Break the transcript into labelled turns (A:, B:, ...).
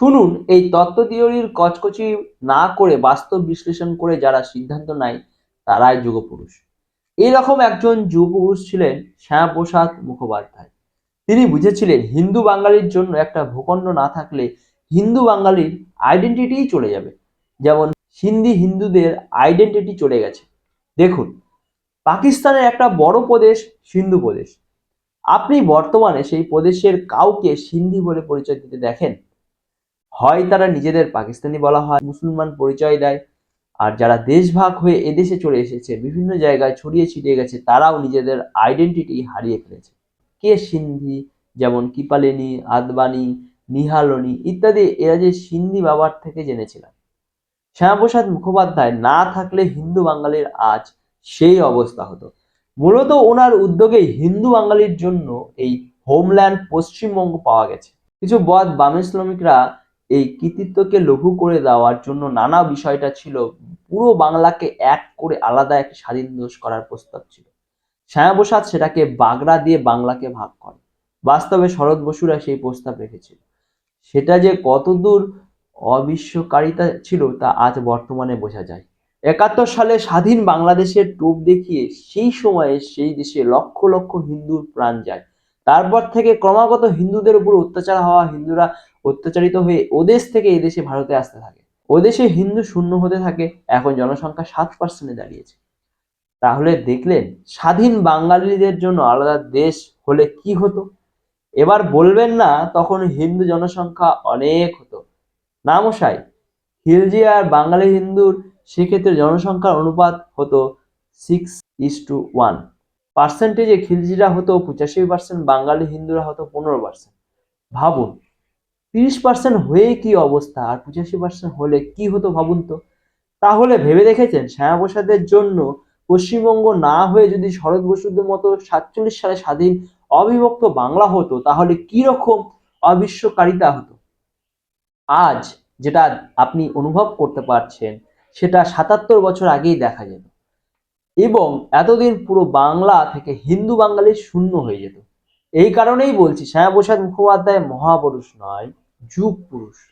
A: শুনুন, এই তত্ত্ব থিওরির কচকচি না করে বাস্তব বিশ্লেষণ করে যারা সিদ্ধান্ত নেয়, তারাই যুগপুরুষ। এইরকম একজন যুগপুরুষ ছিলেন শ্যামাপ্রসাদ মুখোপাধ্যায়। তিনি বুঝেছিলেন হিন্দু বাঙালির জন্য একটা ভূখণ্ড না থাকলে হিন্দু বাঙালির আইডেন্টিটিই চলে যাবে। যেমন সিন্ধি হিন্দুদের আইডেন্টিটি চলে গেছে। দেখুন, পাকিস্তানের একটা বড় প্রদেশ সিন্ধু প্রদেশ। আপনি বর্তমানে সেই প্রদেশের কাউকে সিন্ধি বলে পরিচয় দিতে দেখেন? হয় তারা নিজেদের পাকিস্তানি বলা হয়, মুসলমান পরিচয় দেয়। আর যারা দেশভাগ হয়ে এদেশে চলে এসেছে, বিভিন্ন জায়গায় ছড়িয়ে ছিটিয়ে গেছে, তারাও নিজেদের আইডেন্টিটি হারিয়ে ফেলেছে। কে সিন্ধি, যেমন কিপালিনী, আদবানি, নিহালনি ইত্যাদি, এরা যে সিন্ধি বাবার থেকে জেনেছিলাম। শ্যামাপ্রসাদ মুখোপাধ্যায় না থাকলে হিন্দু বাঙালির আজ সেই অবস্থা হতো। মূলত ওনার উদ্যোগেই হিন্দু বাঙালির জন্য এই হোমল্যান্ড পশ্চিমবঙ্গ পাওয়া গেছে। কিছু বদ বামে শ্রমিকরা এই কৃতিত্বকে লঘু করে দেওয়ার জন্য নানা বিষয়টা ছিল। পুরো বাংলাকে এক করে আলাদা একটি স্বাধীন দেশ করার প্রস্তাব ছিল। শ্যামাপ্রসাদ সেটাকে বাগড়া দিয়ে বাংলাকে ভাগ করে বাস্তবে শরৎ বসুরা সেই প্রস্তাব রেখেছিল। সেটা যে কতদূর অবিশ্বকারিতা ছিল তা আজ বর্তমানে বোঝা যায়। একাত্তর সালে স্বাধীন বাংলাদেশের টোপ দেখিয়ে সেই সময়ে সেই দেশে লক্ষ লক্ষ হিন্দুর প্রাণ যায়। তারপর থেকে ক্রমাগত হিন্দুদের উপর অত্যাচার হওয়া হিন্দুরা অত্যাচারিত হয়ে ওদেশ থেকে এদেশে ভারতে আসতে থাকে। ওদেশে হিন্দু শূন্য হতে থাকে, এখন জনসংখ্যা সাত পার্সেন্টে দাঁড়িয়েছে। তাহলে দেখলেন, স্বাধীন বাঙালিদের জন্য আলাদা দেশ হলে কি হতো? এবার বলবেন না, তখন হিন্দু জনসংখ্যা অনেক হতো। না মশাই খিলজি আর বাঙালি হিন্দুর সেক্ষেত্রে জনসংখ্যার অনুপাত হতো সিক্স ইস টু ওয়ান পার্সেন্টেজে খিলজিরা হতো পঁচাশি পার্সেন্ট বাঙালি হিন্দুরা হতো পনেরো পার্সেন্ট ভাবুন তিরিশ পার্সেন্ট হয়ে কি অবস্থা? আর পঁচাশি পার্সেন্ট হলে কি হতো ভাবুন তো? তাহলে ভেবে দেখেছেন শ্যামাপ্রসাদের জন্য পশ্চিমবঙ্গ না হয়ে যদি শরৎ বসুদের মতো সাতচল্লিশ সালে স্বাধীন অবিভক্ত বাংলা হতো, তাহলে কি রকম অবিশ্বকারিতা হতো? আজ যেটা আপনি অনুভব করতে পারছেন, সেটা সাতাত্তর বছর আগেই দেখা যেত। এবং এতদিন পুরো বাংলা থেকে হিন্দু বাঙালি শূন্য হয়ে যেত। এই কারণেই বলছি, শ্যামাপ্রসাদ মুখোপাধ্যায় মহাপুরুষ নয়। Júpiter